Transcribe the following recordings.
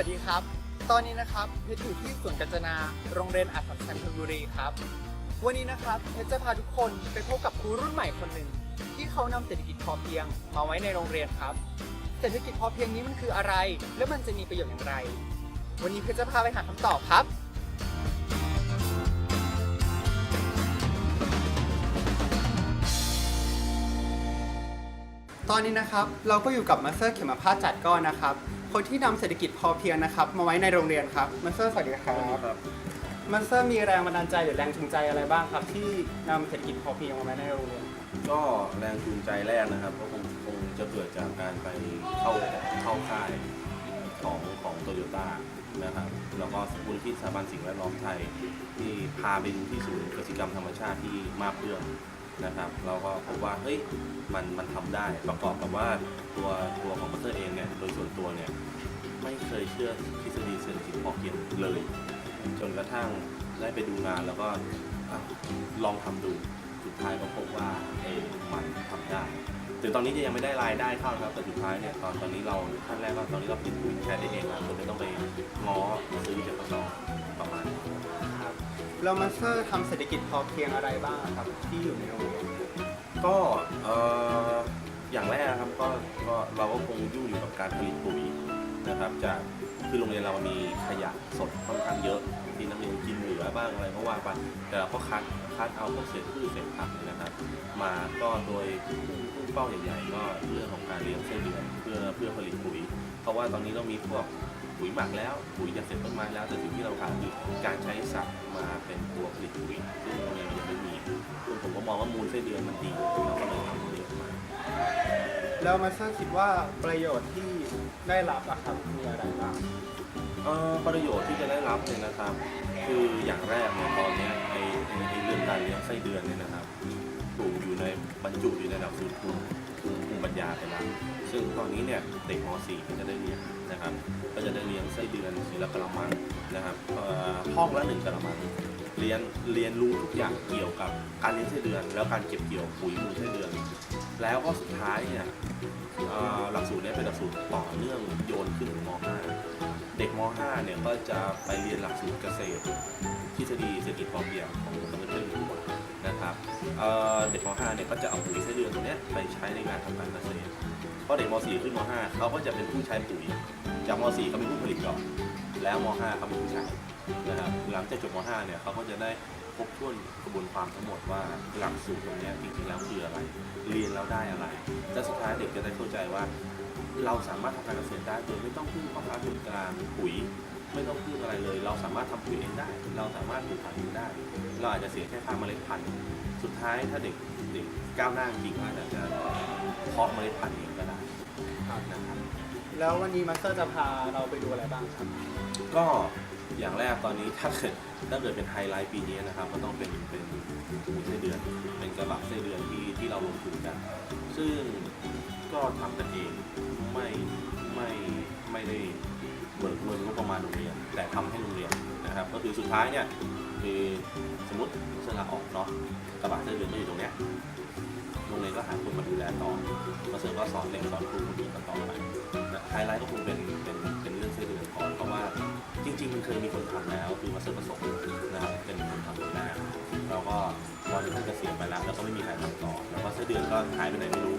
วัสดีครับ ตอนนี้นะครับเพชรอยู่ที่สวนกัญจนา โรงเรียนอัศสัมชัญธนบุรีครับ วันนี้นะครับเพชรจะพาทุกคนไปพบกับครูรุ่นใหม่คนหนึ่งที่เขานำเศรษฐกิจพอเพียงมาไว้ในโรงเรียนครับ เศรษฐกิจพอเพียงนี้มันคืออะไร และมันจะมีประโยชน์อย่างไร วันนี้เพชรจะพาไปหาคำตอบครับ ตอนนี้นะครับเราก็อยู่กับมาสเตอร์เขมพาสจัดก้อนนะครับ คนที่นำเศรษฐกิจพอเพียงนะครับ มาไว้ในโรงเรียนครับมาสเตอร์สวัสดีครับมาสเตอร์มีแรงบันดาลใจหรือแรงจูงใจอะไรบ้างครับ ที่นำเศรษฐกิจพอเพียงมาไว้ในโรงเรียน ก็แรงจูงใจแรกนะครับก็คงคงจะเกิดจากการไปเข้าเข้าค่ายของของโตโยต้านะครับแล้วก็มูลนิธิสถาบันสิ่งแวดล้อมไทย ที่พาไปดูที่ศูนย์กสิกรรมธรรมชาติที่มาบเรื่อง นะครับ เราก็พบว่าเฮ้ยมันมันทำได้ประกอบกับว่าตัวตัวของพัตเตอร์เองเนี่ยโดยส่วนตัวเนี่ยไม่เคยเชื่อทฤษฎีเศรษฐกิจพอเพียงเลย จนกระทั่งได้ไปดูงานแล้วก็ลองทำดูสุดท้ายก็พบว่าเอมันทำได้ถึงตอนนี้จะยังไม่ได้รายได้เข้านะครับแต่สุดท้ายเนี่ยตอนตอนนี้เราขั้นแรกก็ตอนนี้เราปิดปุ๋ยแค่ได้เองแล้วไม่ต้องไปง้อซื้อจากกระสอบประมาณ นี้ครับแล้วมาสเตอร์ทำเศรษฐกิจพอเพียงอะไรบ้างครับ ที่อยู่ในโรงเรียนก็เอ่ออย่างแรกนะครับก็ก็เราก็คงยุ่งอยู่กับการผลิตปุ๋ยนะครับจากคือโรงเรียนเรามีขยะสดค่อนข้างเยอะที่นักเรียนกินเหลือบ้างอะไรเพราะว่าไปแต่เราก็คัดคัดเอาพวกเศษพืชเศษผักเนี่ยนะครับ มาก็โดยพุ่งเป้าใหญ่ๆก็เรื่องของการเลี้ยงไส้เดือนเพื่อเพื่อผลิตปุ๋ย เพราะว่าตอนนี้เรามีพวก ปุ๋ยหมักแล้วปุ๋ยจากเศษต้นไม้แล้วแต่สิ่งที่เราขาดคือการใช้สัตว์มาเป็นตัวผลิตปุ๋ยซึ่งโรงเรียนยังไม่มีซึ่งผมก็มองว่ามูลไส้เดือนมันดีเราก็เลยทำเรียนมาแล้วมาสเตอร์คิดว่าประโยชน์ที่ได้รับอะครับมีอะไรบ้างเอ่อประโยชน์ที่จะได้รับเนี่ยนะครับ คืออย่างแรกเนี่ยตอนเนี้ยไอ้ไอ้ไอ้เรื่องการเลี้ยงไส้เดือนเนี่ยนะครับถูกอยู่ในบรรจุอยู่ในหลักสูต ภูมิภูมิภูมิปัญญาไปแล้วซึ่งตอนนี้เนี่ยเด็กม .4 ก็จะได้เรียนนะครับ ก็จะได้เลี้ยงไส้เดือนทีละกระมังนะครับห้องละหนึ่งกระมังเรียนเรียนรู้ทุกอย่างเกี่ยวกับการเลี้ยงไส้เดือน แล้วการเก็บเกี่ยวปุ๋ยมูลไส้เดือน แล้วก็สุดท้ายเนี่ยหลักสูตรเนี้เป็นหลักสูตรต่อเนื่องโยนขึ้นม .5 เด็กม .5 เนี่ยก็จะไปเรียนหลักสูตรเกษตรทฤษฎีเศรษฐกิจพอเพียงของดรอยู่บน นะครับเเด็กม .5 เนี่ยก็จะเอาปุ๋ยไส้เดือนตัวเนี้ยไปใช้ในการทำการเกษตรเพราะเด็กม .4 ขึ้นม .5 เขาก็จะเป็นผู้ใช้ปุ๋ย จากม .4 เขาเป็นผู้ผลิตก่อนแล้วม .5 เขาเป็นผู้ใช้นะครับหลังจากจบม .5 เนี่ยเขาก็จะได้ครบถ้วนกระบวนความทั้งหมดว่าหลักสูตรตรงเนี้ยจริงๆแล้วคืออะไร เรียนแล้วได้อะไรและสุดท้ายเด็กจะได้เข้าใจว่า เราสามารถทำการเกษตรได้โดยไม่ต้องพึ่งพ่อค้าคนกลางปุ๋ย ไม่ต้องพึ่งอะไรเลย เราสามารถทำปุ๋ยเองได้ เราสามารถปลูกผักเองได้ เราอาจจะเสียแค่ค่าเมล็ดพันธุ์สุดท้ายถ้าเด็กเด็กก้าวหน้าจริงอาจจะเพาะเมล็ดพันธุ์เองก็ได้นะครับแล้ววันนี้มาสเตอร์จะพาเราไปดูอะไรบ้างครับ ก็อย่างแรกตอนนี้ถ้าเกิดถ้าเกิดเป็นไฮไลท์ปีนี้นะครับก็ต้องเป็นเป็นหมูไส้เดือน เป็นกระบะไส้เดือนที่ที่เราลงทุนกัน ซึ่งก็ทำกันเองไม่ไม่ไม่ได้ เบิกเงินงบประมาณโรงเรียน แต่ทำให้โรงเรียนนะครับ ก็คือสุดท้ายเนี่ยคือสมมติเสลาออกเนาะกระบะไส้เดือนมาอยู่ตรงเนี้ยโรงเรียนก็หาคนมาดูแลต่อมาเสริมก็สอนเด็กสอนครูคนนี้กันต่อไปไฮไลท์ก็คงเป็นเป็นเป็นเรื่องไส้เดือนก่อนเพราะว่าจริงๆมันเคยมีคนทำแล้วคือมาเสริมผสมนะครับเป็นคนทำคนแรกแล้วก็ตอนนี้ท่านเกษียณไปแล้วแล้วก็ไม่มีใครทำต่อแล้วก็ไส้เดือนก็หายไปไหนไม่รู้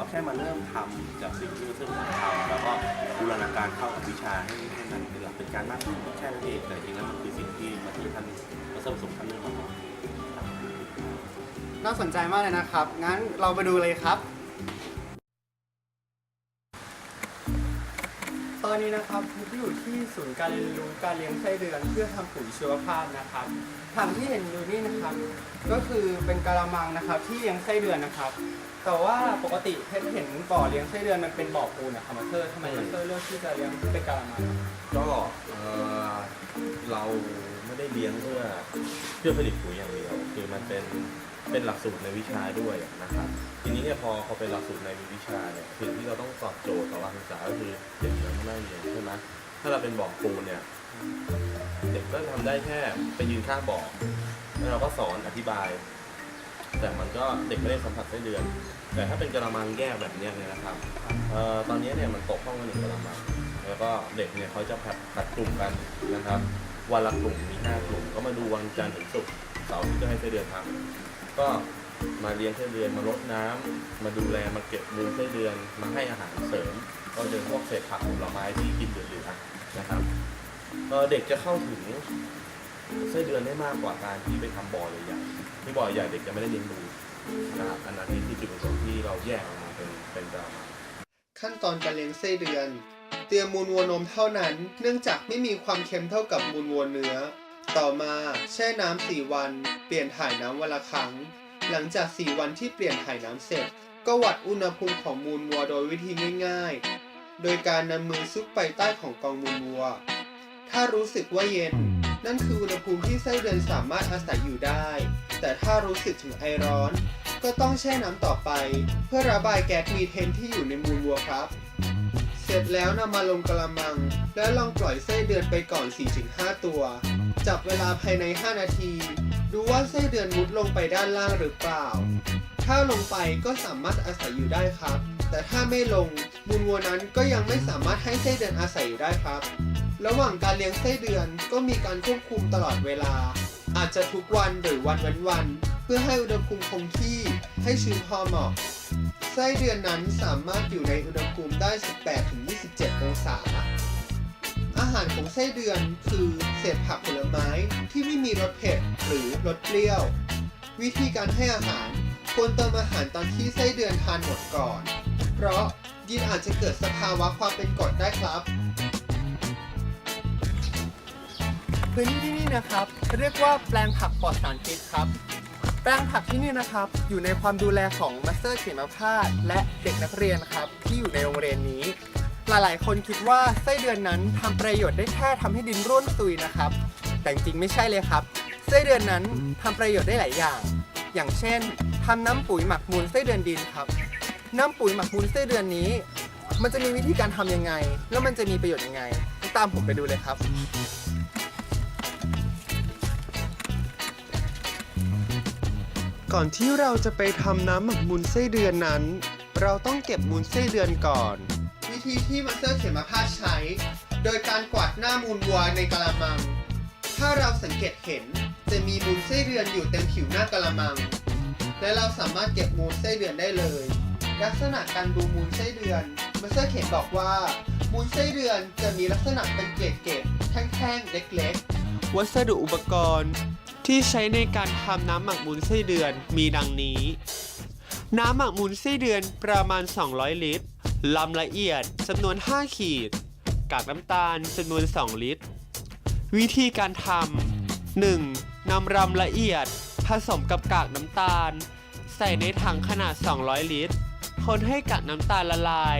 ก็แค่มาเริ่มทำจากสิ่งที่มาเริ่มทำแล้วก็บูรณาการเข้ากับวิชาให้ให้มันเป็นหลักเป็นการมากขึ้นแค่นั้นเองแต่จริงแล้วมันคือสิ่งที่มาที่ท่านมาเสริมสมท่านเรื่องมาก่อนน่าสนใจมากเลยนะครับ งั้นเราไปดูเลยครับ อนนี้นะครับผมอยู่ที่ศูนย์การเรียนรู้การเลี้ยงไส้เดือนเพื่อทำปุ๋ยชีวภาพนะครับถังที่เห็นอยู่นี่นะครับ ก็คือเป็นกะละมังนะครับ ที่เลี้ยงไส้เดือนนะครับ แต่ว่าปกติเพชรเห็นบ่อเลี้ยงไส้เดือนมันเป็นบ่อปูนนะครับมาเตอร์ทำไมมาเตอร์เลือกที่จะเลี้ยงเป็นกะละมังก็เอ่อเราไม่ได้เลี้ยงเพื่อเพื่อผลิตปุ๋ยอย่างเดียวคือมันเป็นเป็นหลักสูตรในวิชาด้วยนะครับ ทีนี้เนี่ยพอพอเป็นหลักสูตรในวิชาเนี่ยสิ่งที่เราต้องตอบโจทย์ต่อการศึกษาก็คือ ถ้าเราเป็นบ่อปูนเนี่ยเด็กก็ทำได้แค่ไปยืนข้างบ่อแล้วเราก็สอนอธิบาย แต่มันก็เด็กไม่ได้สัมผัสไส้เดือน แต่ถ้าเป็นกระมังแยกแบบนี้เนี่ยนะครับออตอนนี้เนี่ยมันตกห้องละหนึ่งกระมังแล้วก็เด็กเนี่ยเขาจะผัดผัดกลุ่มกันนะครับวันละกลุ่มมีห้ากลุ่มก็มาดูวันจันทร์ถึงศุกร์เสาร์ที่จะให้ไส้เดือนพักก็ มาเลี้ยงไส้เดือนมารดน้ำมาดูแลมาเก็บมูลไส้เดือนมาให้อาหารเสริม ก็จะพวกเศษผักผลไม้ที่กินเหลือๆนะครับเด็กจะเข้าถึงไส้เดือนได้มากกว่าการที่ไปทำบ่อใหญ่ๆที่บ่อใหญ่เด็กจะไม่ได้เลี้ยงดูนะครับอันนั้นนี่คือจุดประสงค์ที่เราแยกออกมาเป็นเป็นกระมังขั้นตอนการเลี้ยงไส้เดือน เตรียมมูลวัวนมเท่านั้น เนื่องจากไม่มีความเค็มเท่ากับมูลวัวเนื้อ ต่อมาแช่น้ำ4วัน เปลี่ยนถ่ายน้ำวันละครั้ง หลังจาก 4 วันที่เปลี่ยนถ่ายน้ำเสร็จ ก็วัดอุณหภูมิของมูลวัวโดยวิธีง่าย ๆ โดยการนำมือซุกไปใต้ของกองมูลวัว ถ้ารู้สึกว่าเย็น นั่นคืออุณหภูมิที่ไส้เดือนสามารถอาศัยอยู่ได้ แต่ถ้ารู้สึกถึงไอร้อน ก็ต้องแช่น้ำต่อไป เพื่อระบายแก๊สมีเทนที่อยู่ในมูลวัวครับ เสร็จแล้วนำมาลงกระมัง และลองปล่อยไส้เดือนไปก่อน 4-5 ตัว จับเวลาภายใน 5 นาที ดูว่าไส้เดือนมุดลงไปด้านล่างหรือเปล่า ถ้าลงไปก็สามารถอาศัยอยู่ได้ครับ แต่ถ้าไม่ลงมูลวัวนั้นก็ยังไม่สามารถให้ไส้เดือนอาศัยอยู่ได้ครับ ระหว่างการเลี้ยงไส้เดือนก็มีการควบคุมตลอดเวลา อาจจะทุกวันหรือวันเว้นวัน เพื่อให้อุณหภูมิคงที่ให้ชื้นพอเหมาะ ไส้เดือนนั้นสามารถอยู่ในอุณหภูมิได้ 18-27 องศา อาหารของไส้เดือนคือเศษผักผลไม้ที่ไม่มีรสเผ็ดหรือรสเปรี้ยว วิธีการให้อาหารควรเติมอาหารตอนที่ไส้เดือนทานหมดก่อน เพราะยีนอาจจะเกิดสภาวะความเป็นกรดได้ครับพื้นที่ที่นี่นะครับเรียกว่าแปลงผักปลอดสารพิษครับ แปลงผักที่นี่นะครับ อยู่ในความดูแลของมาสเตอร์เขมาพาดและเด็กนักเรียนครับ ที่อยู่ในโรงเรียนนี้ หลายๆ คนคิดว่าไส้เดือนนั้นทำประโยชน์ได้แค่ทำให้ดินร่วนซุยนะครับ แต่จริงๆไม่ใช่เลยครับ ไส้เดือนนั้นทำประโยชน์ได้หลายอย่าง อย่างเช่นทำน้ำปุ๋ยหมักมูลไส้เดือนดินครับ น้ำปุ๋ยหมักมูลไส้เดือนนี้ มันจะมีวิธีการทำยังไง แล้วมันจะมีประโยชน์ยังไง ตามผมไปดูเลยครับ ก่อนที่เราจะไปทำน้ำหมักมูลไส้เดือนนั้น เราต้องเก็บมูลไส้เดือนก่อน วิธีที่มาสเตอร์เขมพาใช้ โดยการกวาดหน้ามูลวัวในกะละมัง ถ้าเราสังเกตเห็นจะมีมูลไส้เดือนอยู่เต็มผิวหน้ากะละมัง และเราสามารถเก็บมูลไส้เดือนได้เลย ลักษณะการดูมูลไส้เดือนมาสเตอร์เขนบอกว่า มูลไส้เดือนจะมีลักษณะเป็นเกล็ดๆแท่งๆเล็กๆ วัสดุอุปกรณ์ ที่ใช้ในการทำน้ำหมักมูลไส้เดือนมีดังนี้ น้ำหมักมูลไส้เดือนประมาณ 200 ลิตรลำละเอียดจำนวน 5 ขีด กากน้ำตาลจำนวน 2 ลิตร วิธีการทำ 1. นำรำละเอียด ผสมกับกากน้ำตาล ใส่ในถังขนาด 200 ลิตร คนให้กากน้ำตาลละลาย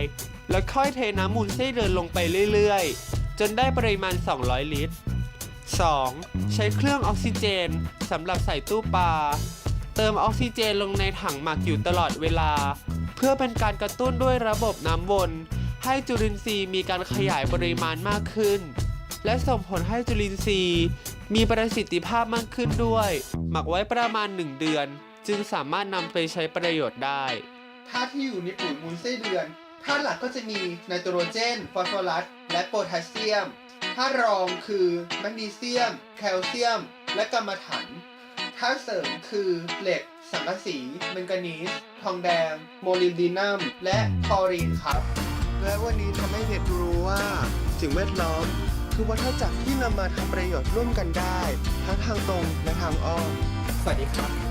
แล้วค่อยเทน้ำมูลไส้เดือนลงไปเรื่อย ๆ จนได้ปริมาณ 200 ลิตร 2. ใช้เครื่องออกซิเจนสำหรับใส่ตู้ปลา เติมออกซิเจนลงในถังหมักอยู่ตลอดเวลา เพื่อเป็นการกระตุ้นด้วยระบบน้ำวน ให้จุลินทรีย์มีการขยายปริมาณมากขึ้น และส่งผลให้จุลินทรีย์ มีประสิทธิภาพมากขึ้นด้วย หมักไว้ประมาณ 1 เดือน จึงสามารถนำไปใช้ประโยชน์ได้ธาตุที่อยู่ในปุ๋ยมูลไส้เดือนธาตุหลักก็จะมีไนโตรเจน ฟอสฟอรัส และโพแทสเซียม ธาตุรองคือแมกนีเซียม แคลเซียม และกรรมะถันธาตุเสริมคือเหล็ก สังกะสีแมงกานีส ทองแดง โมลิบดีนัม และคลอรีนครับ และวันนี้ทำให้เพชรรู้ว่าสิ่งแวดล้อม คือวัฏจักรที่นำมาทำประโยชน์ร่วมกันได้ ทั้งทางตรงและทางอ้อมสวัสดีครับ